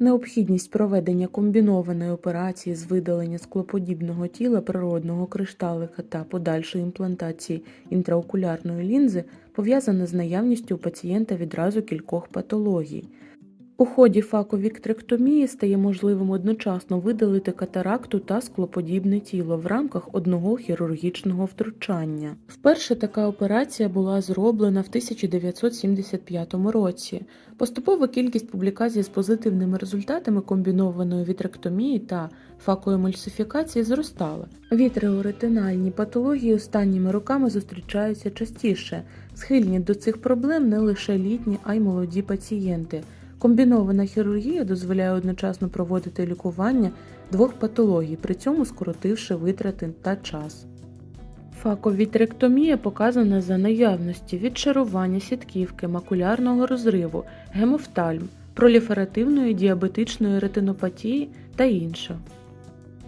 Необхідність проведення комбінованої операції з видалення склоподібного тіла природного кришталика та подальшої імплантації інтраокулярної лінзи пов'язана з наявністю у пацієнта відразу кількох патологій. У ході факовіктректомії стає можливим одночасно видалити катаракту та склоподібне тіло в рамках одного хірургічного втручання. Вперше така операція була зроблена в 1975 році. Поступова кількість публікацій з позитивними результатами комбінованої вітректомії та факоемульсифікації зростала. Вітреоретинальні патології останніми роками зустрічаються частіше. Схильні до цих проблем не лише літні, а й молоді пацієнти. Комбінована хірургія дозволяє одночасно проводити лікування двох патологій, при цьому скоротивши витрати та час. Факовітректомія показана за наявності відшарування сітківки, макулярного розриву, гемофтальм, проліферативної діабетичної ретинопатії та іншого.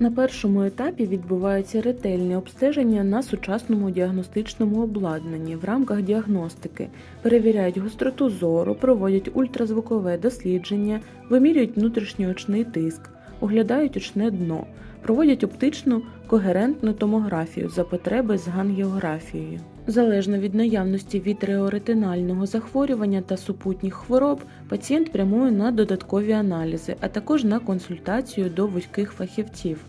На першому етапі відбувається ретельне обстеження на сучасному діагностичному обладнанні в рамках діагностики, перевіряють гостроту зору, проводять ультразвукове дослідження, вимірюють внутрішньоочний тиск, оглядають очне дно, проводять оптичну когерентну томографію за потреби з гангіографією. Залежно від наявності вітреоретинального захворювання та супутніх хвороб, пацієнт прямує на додаткові аналізи, а також на консультацію до вузьких фахівців.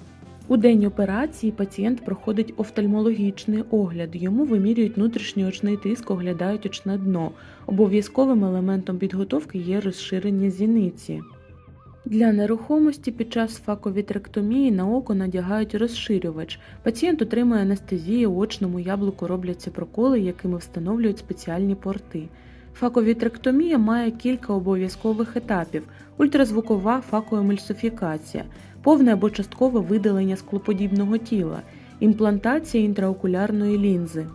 У день операції пацієнт проходить офтальмологічний огляд, йому вимірюють внутрішній очний тиск, оглядають очне дно. Обов'язковим елементом підготовки є розширення зіниці. Для нерухомості під час факовітректомії на око надягають розширювач. Пацієнт отримує анестезію, очному яблуку робляться проколи, якими встановлюють спеціальні порти. Факовітректомія має кілька обов'язкових етапів: ультразвукова факоемульсифікація, повне або часткове видалення склоподібного тіла, імплантація інтраокулярної лінзи.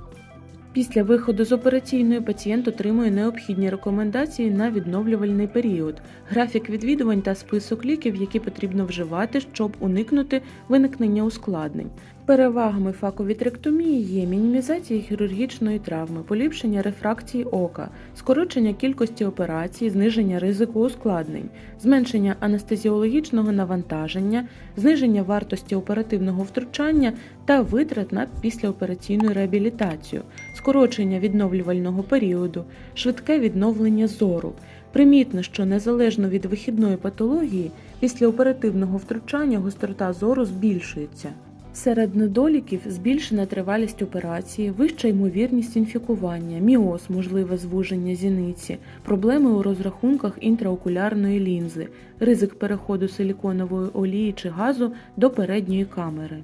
Після виходу з операційної пацієнт отримує необхідні рекомендації на відновлювальний період, графік відвідувань та список ліків, які потрібно вживати, щоб уникнути виникнення ускладнень. Перевагами факовітректомії є мінімізація хірургічної травми, поліпшення рефракції ока, скорочення кількості операцій, зниження ризику ускладнень, зменшення анестезіологічного навантаження, зниження вартості оперативного втручання та витрат на післяопераційну реабілітацію, скорочення відновлювального періоду, швидке відновлення зору. Примітно, що незалежно від вихідної патології, після оперативного втручання гострота зору збільшується. Серед недоліків збільшена тривалість операції, вища ймовірність інфікування, міоз, можливе звуження зіниці, проблеми у розрахунках інтраокулярної лінзи, ризик переходу силіконової олії чи газу до передньої камери.